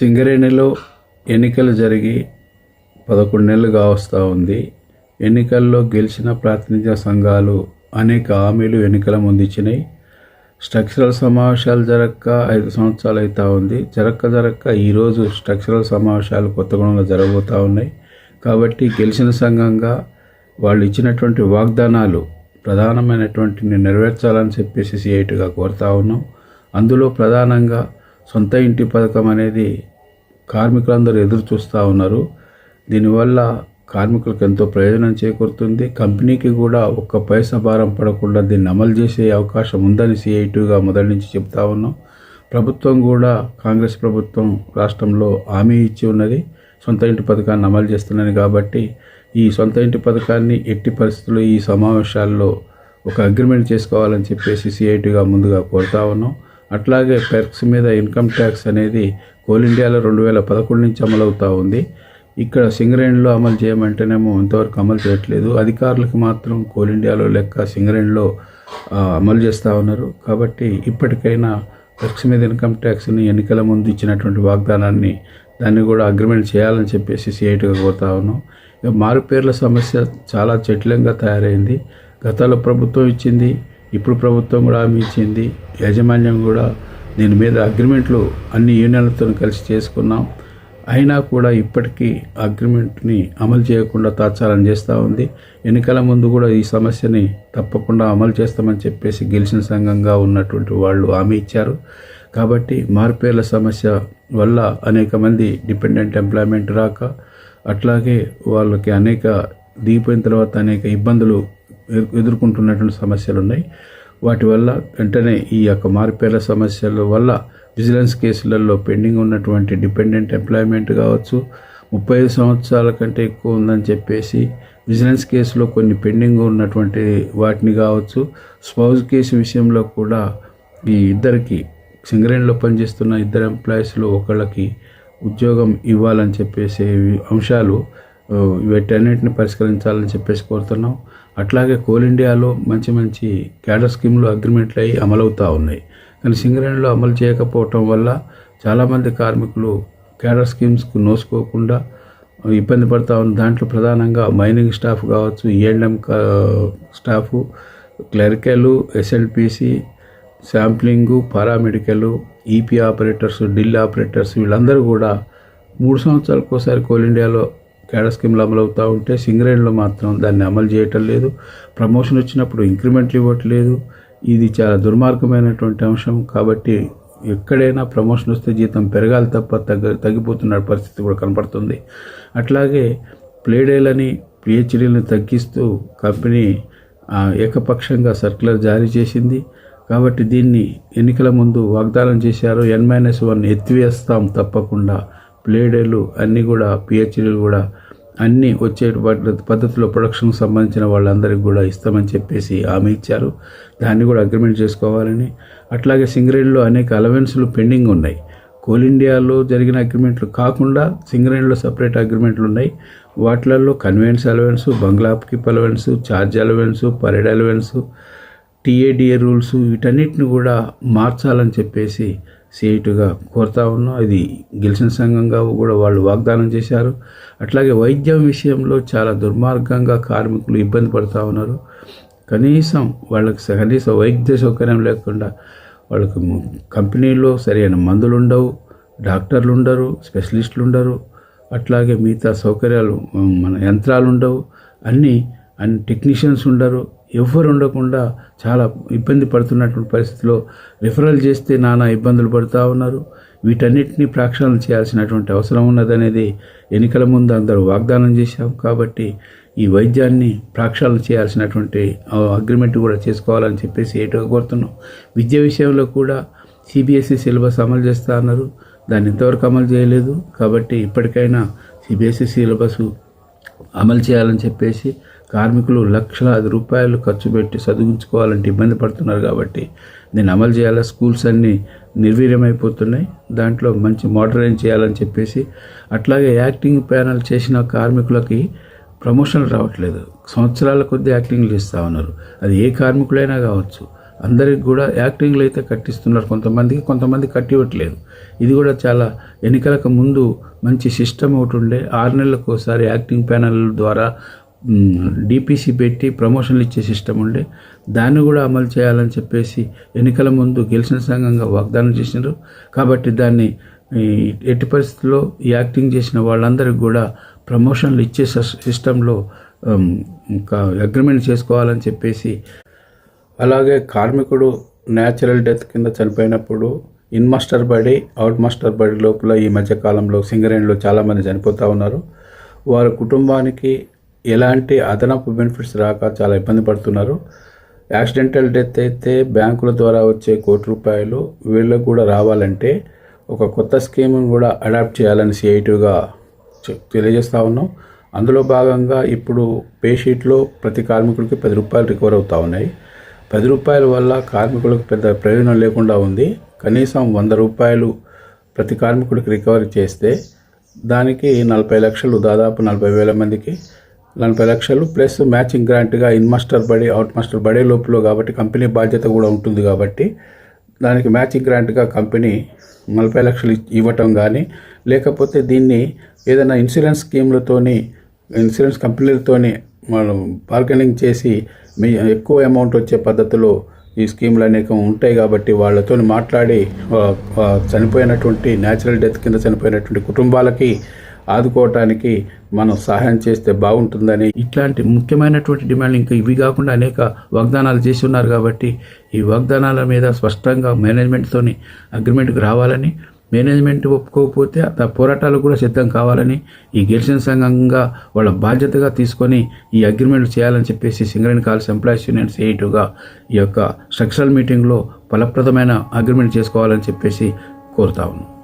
సింగరేణిలో ఎన్నికలు జరిగి పదకొండు నెలలుగా వస్తూ ఉంది. ఎన్నికల్లో గెలిచిన ప్రాతినిధ్య సంఘాలు అనేక హామీలు ఎన్నికల ముందు ఇచ్చినాయి. స్ట్రక్చరల్ సమావేశాలు జరగక ఐదు సంవత్సరాలు అవుతూ ఉంది. జరక్క జరక్క ఈరోజు స్ట్రక్చరల్ సమావేశాలు కొత్తగూడెంలో జరగబోతూ ఉన్నాయి. కాబట్టి గెలిచిన సంఘంగా వాళ్ళు ఇచ్చినటువంటి వాగ్దానాలు ప్రధానమైనటువంటి నెరవేర్చాలని చెప్పేసి సిఐటిగా కోరుతా ఉన్నాం. అందులో ప్రధానంగా సొంత ఇంటి పథకం అనేది కార్మికులందరూ ఎదురు చూస్తూ ఉన్నారు. దీనివల్ల కార్మికులకు ఎంతో ప్రయోజనం చేకూరుతుంది. కంపెనీకి కూడా ఒక్క పైసా భారం పడకుండా దీన్ని అమలు చేసే అవకాశం ఉందని సిఐటిగా మొదటి నుంచి చెప్తా ఉన్నాం. ప్రభుత్వం కూడా కాంగ్రెస్ ప్రభుత్వం రాష్ట్రంలో హామీ ఇచ్చి ఉన్నది. సొంత ఇంటి పథకాన్ని అమలు చేస్తున్నది కాబట్టి ఈ సొంత ఇంటి పథకాన్ని ఎట్టి పరిస్థితుల్లో ఈ సమావేశాల్లో ఒక అగ్రిమెంట్ చేసుకోవాలని చెప్పేసి సిఐటిగా ముందుగా కోరుతా ఉన్నాం. అట్లాగే పెర్క్స్ మీద ఇన్కమ్ ట్యాక్స్ అనేది కోల్ ఇండియాలో రెండు వేల పదకొండు నుంచి అమలవుతూ ఉంది. ఇక్కడ సింగరేణిలో అమలు చేయమంటేనేమో ఇంతవరకు అమలు చేయట్లేదు. అధికారులకు మాత్రం కోల్ ఇండియాలో లెక్క సింగరేణిలో అమలు చేస్తూ ఉన్నారు. కాబట్టి ఇప్పటికైనా పెర్క్స్ మీద ఇన్కమ్ ట్యాక్స్ని ఎన్నికల ముందు ఇచ్చినటువంటి వాగ్దానాన్ని దాన్ని కూడా అగ్రిమెంట్ చేయాలని చెప్పేసి సిఐటిగా కోరుతా ఉన్నాం. ఇక సమస్య చాలా జటిలంగా తయారైంది. గతంలో ప్రభుత్వం ఇచ్చింది ఇప్పుడు ప్రభుత్వం కూడా హామీ ఇచ్చింది. యాజమాన్యం కూడా దీని మీద అగ్రిమెంట్లు అన్ని యూనియన్లతో కలిసి చేసుకున్నాం. అయినా కూడా ఇప్పటికీ అగ్రిమెంట్ని అమలు చేయకుండా తాత్సారం చేస్తూ ఉంది. ఎన్నికల ముందు కూడా ఈ సమస్యని తప్పకుండా అమలు చేస్తామని చెప్పేసి గెలిచిన సంఘంగా ఉన్నటువంటి వాళ్ళు హామీ ఇచ్చారు. కాబట్టి మార్పేర్ల సమస్య వల్ల అనేక మంది డిపెండెంట్ ఎంప్లాయ్మెంట్ రాక అట్లాగే వాళ్ళకి అనేక దిగిపోయిన తర్వాత అనేక ఇబ్బందులు ఎదుర్కొంటున్నటువంటి సమస్యలు ఉన్నాయి వాటి వల్ల వెంటనే ఈ యొక్క మారిపేర్ల సమస్యల వల్ల విజిలెన్స్ కేసులలో పెండింగ్ ఉన్నటువంటి డిపెండెంట్ ఎంప్లాయ్మెంట్ కావచ్చు ముప్పై ఐదు సంవత్సరాల కంటే ఎక్కువ ఉందని చెప్పేసి విజిలెన్స్ కేసులో కొన్ని పెండింగ్ ఉన్నటువంటి వాటిని కావచ్చు స్పౌజ్ కేసు విషయంలో కూడా ఈ ఇద్దరికి సింగరేణిలో పనిచేస్తున్న ఇద్దరు ఎంప్లాయీస్లో ఒకళ్ళకి ఉద్యోగం ఇవ్వాలని చెప్పేసి అంశాలు వీటన్నిటిని పరిష్కరించాలని చెప్పేసి కోరుతున్నాం. అట్లాగే కోల్ ఇండియాలో మంచి మంచి క్యాడర్ స్కీమ్లు అగ్రిమెంట్లు అయ్యి అమలవుతూ ఉన్నాయి. కానీ సింగరేణిలో అమలు చేయకపోవటం వల్ల చాలామంది కార్మికులు క్యాడర్ స్కీమ్స్కు నోసుకోకుండా ఇబ్బంది పడతా ఉంది దాంట్లో ప్రధానంగా మైనింగ్ స్టాఫ్ కావచ్చు E and M staff clerical SLPC sampling paramedical EP operators drill operators వీళ్ళందరూ కూడా మూడు సంవత్సరాలకు ఒకసారి కోల్ ఇండియాలో క్యాడర్ స్కీమ్లు అమలు అవుతూ ఉంటే సింగరేణిలో మాత్రం దాన్ని అమలు చేయటం లేదు ప్రమోషన్ వచ్చినప్పుడు ఇంక్రిమెంట్లు ఇవ్వట్లేదు ఇది చాలా దుర్మార్గమైనటువంటి అంశం కాబట్టి ఎక్కడైనా ప్రమోషన్ వస్తే జీతం పెరగాలి తప్ప తగ్గ తగ్గిపోతున్న పరిస్థితి కూడా కనపడుతుంది అట్లాగే ప్లేడేలని పిహెచ్డీలను తగ్గిస్తూ కంపెనీ ఏకపక్షంగా సర్క్యులర్ జారీ చేసింది కాబట్టి దీన్ని ఎన్నికల ముందు వాగ్దానం చేశారు ఎన్ మైనస్ వన్ ఎత్తివేస్తాం తప్పకుండా ప్లేడేలు అన్నీ కూడా పిహెచ్డీలు కూడా అన్నీ వచ్చే పద్ధతిలో ప్రొడక్షన్కి సంబంధించిన వాళ్ళందరికీ కూడా ఇస్తామని చెప్పేసి హామీ ఇచ్చారు. దాన్ని కూడా అగ్రిమెంట్ చేసుకోవాలని. అట్లాగే సింగరేణిలో అనేక అలవెన్స్లు పెండింగ్ ఉన్నాయి. కోల్ ఇండియాలో జరిగిన అగ్రిమెంట్లు కాకుండా సింగరేణిలో సపరేట్ అగ్రిమెంట్లు ఉన్నాయి. వాటిలలో conveyance allowance bungalow keep allowance charge allowance parade allowance TA DA rules వీటన్నిటిని కూడా మార్చాలని చెప్పేసి సీటుగా కోరుతా ఉన్నాం. ఇది గెలిచిన సంఘంగా కూడా వాళ్ళు వాగ్దానం చేశారు. అట్లాగే వైద్యం విషయంలో చాలా దుర్మార్గంగా కార్మికులు ఇబ్బంది పడుతూ ఉన్నారు. కనీసం వాళ్ళకి కనీసం వైద్య సౌకర్యం లేకుండా వాళ్ళకి కంపెనీలో సరైన మందులు ఉండవు డాక్టర్లు ఉండరు స్పెషలిస్టులు ఉండరు అట్లాగే మిగతా సౌకర్యాలు మన యంత్రాలు ఉండవు అన్నీ అండ్ టెక్నీషియన్స్ ఉండరు. ఎవ్వరు ఉండకుండా చాలా ఇబ్బంది పడుతున్నటువంటి పరిస్థితిలో రిఫరల్ చేస్తే నానా ఇబ్బందులు పడుతూ ఉన్నారు. వీటన్నిటిని ప్రక్షాళన చేయాల్సినటువంటి అవసరం ఉన్నదనేది ఎన్నికల ముందు అందరూ వాగ్దానం చేశాం. కాబట్టి ఈ వైద్యాన్ని ప్రక్షాళన చేయాల్సినటువంటి అగ్రిమెంట్ కూడా చేసుకోవాలని చెప్పేసి ఏటో కోరుతున్నాం. విద్య విషయంలో కూడా సిబిఎస్ఈ సిలబస్ అమలు చేస్తా అన్నారు. దాన్ని ఇంతవరకు అమలు చేయలేదు. కాబట్టి ఇప్పటికైనా సిబిఎస్ఈ సిలబస్ అమలు చేయాలని చెప్పేసి కార్మికులు లక్షలాది రూపాయలు ఖర్చు పెట్టి చదివించుకోవాలంటే ఇబ్బంది పడుతున్నారు కాబట్టి దీన్ని అమలు చేయాలా? స్కూల్స్ అన్నీ నిర్వీర్యమైపోతున్నాయి. దాంట్లో మంచి మోడరైజ్ చేయాలని చెప్పేసి అట్లాగే యాక్టింగ్ ప్యానల్ చేసిన కార్మికులకి ప్రమోషన్లు రావట్లేదు. సంవత్సరాల కొద్దీ యాక్టింగ్లు ఇస్తూ ఉన్నారు. అది ఏ కార్మికులైనా కావచ్చు. అందరికి కూడా యాక్టింగ్లు అయితే కట్టిస్తున్నారు. కొంతమందికి కొంతమంది కట్టివ్వట్లేదు. ఇది కూడా చాలా ఎన్నికలకు ముందు మంచి సిస్టమ్ ఒకటి ఉండే ఆరు నెలలకు ఒకసారి యాక్టింగ్ ప్యానల్ ద్వారా డిపిసి పెట్టి ప్రమోషన్లు ఇచ్చే సిస్టమ్ ఉండే. దాన్ని కూడా అమలు చేయాలని చెప్పేసి ఎన్నికల ముందు గెలిచిన సంఘంగా వాగ్దానం చేసినారు. కాబట్టి దాన్ని ఈ ఎట్టి పరిస్థితుల్లో ఈ యాక్టింగ్ చేసిన వాళ్ళందరికీ కూడా ప్రమోషన్లు ఇచ్చే సిస్టంలో ఇంకా అగ్రిమెంట్ చేసుకోవాలని చెప్పేసి అలాగే కార్మికుడు న్యాచురల్ డెత్ కింద చనిపోయినప్పుడు in master body out master body లోపల ఈ మధ్య కాలంలో సింగరేణిలో చాలామంది చనిపోతూ ఉన్నారు. వారి కుటుంబానికి ఎలాంటి అదనపు బెనిఫిట్స్ రాక చాలా ఇబ్బంది పడుతున్నారు. యాక్సిడెంటల్ డెత్ అయితే బ్యాంకుల ద్వారా వచ్చే కోటి రూపాయలు వీళ్ళకు కూడా రావాలంటే ఒక కొత్త స్కీమ్ను కూడా అడాప్ట్ చేయాలని సిఐటీగా తెలియజేస్తా ఉన్నాం. అందులో భాగంగా ఇప్పుడు పే షీట్లో ప్రతి కార్మికుడికి పది రూపాయలు రికవర్ అవుతూ ఉన్నాయి. పది రూపాయల వల్ల కార్మికులకు పెద్ద ప్రయోజనం లేకుండా ఉంది. కనీసం వంద రూపాయలు ప్రతి కార్మికుడికి రికవరీ చేస్తే దానికి నలభై లక్షలు దాదాపు నలభై వేల మందికి నలభై లక్షలు ప్లస్ మ్యాచింగ్ గ్రాంట్గా ఇన్ మాస్టర్ బడి అవుట్ మాస్టర్ బడే లోపల కాబట్టి కంపెనీ బాధ్యత కూడా ఉంటుంది కాబట్టి దానికి మ్యాచింగ్ గ్రాంట్గా కంపెనీ నలభై లక్షలు ఇవ్వటం కానీ లేకపోతే దీన్ని ఏదైనా ఇన్సూరెన్స్ స్కీమ్లతోని ఇన్సూరెన్స్ కంపెనీలతోని మనం బార్గెనింగ్ చేసి మీ ఎక్కువ అమౌంట్ వచ్చే పద్ధతిలో ఈ స్కీములు అనేకం ఉంటాయి కాబట్టి వాళ్ళతో మాట్లాడి చనిపోయినటువంటి న్యాచురల్ డెత్ కింద చనిపోయినటువంటి కుటుంబాలకి ఆదుకోవటానికి మనం సహాయం చేస్తే బాగుంటుందని. ఇట్లాంటి ముఖ్యమైనటువంటి డిమాండ్లు ఇంకా ఇవి కాకుండా అనేక వాగ్దానాలు చేసి ఉన్నారు కాబట్టి ఈ వాగ్దానాల మీద స్పష్టంగా మేనేజ్మెంట్తోని అగ్రిమెంట్కి రావాలని మేనేజ్మెంట్ ఒప్పుకోకపోతే ఆ పోరాటాలు కూడా సిద్ధం కావాలని ఈ గెలిచిన సంఘంగా వాళ్ళ బాధ్యతగా తీసుకొని ఈ అగ్రిమెంట్ చేయాలని చెప్పేసి సింగరేణి కాల్స్ ఎంప్లాయీస్ యూనియన్ సిఐటుగా ఈ యొక్క స్ట్రక్చరల్ మీటింగ్లో ఫలప్రదమైన అగ్రిమెంట్ చేసుకోవాలని చెప్పేసి కోరుతా ఉన్నాను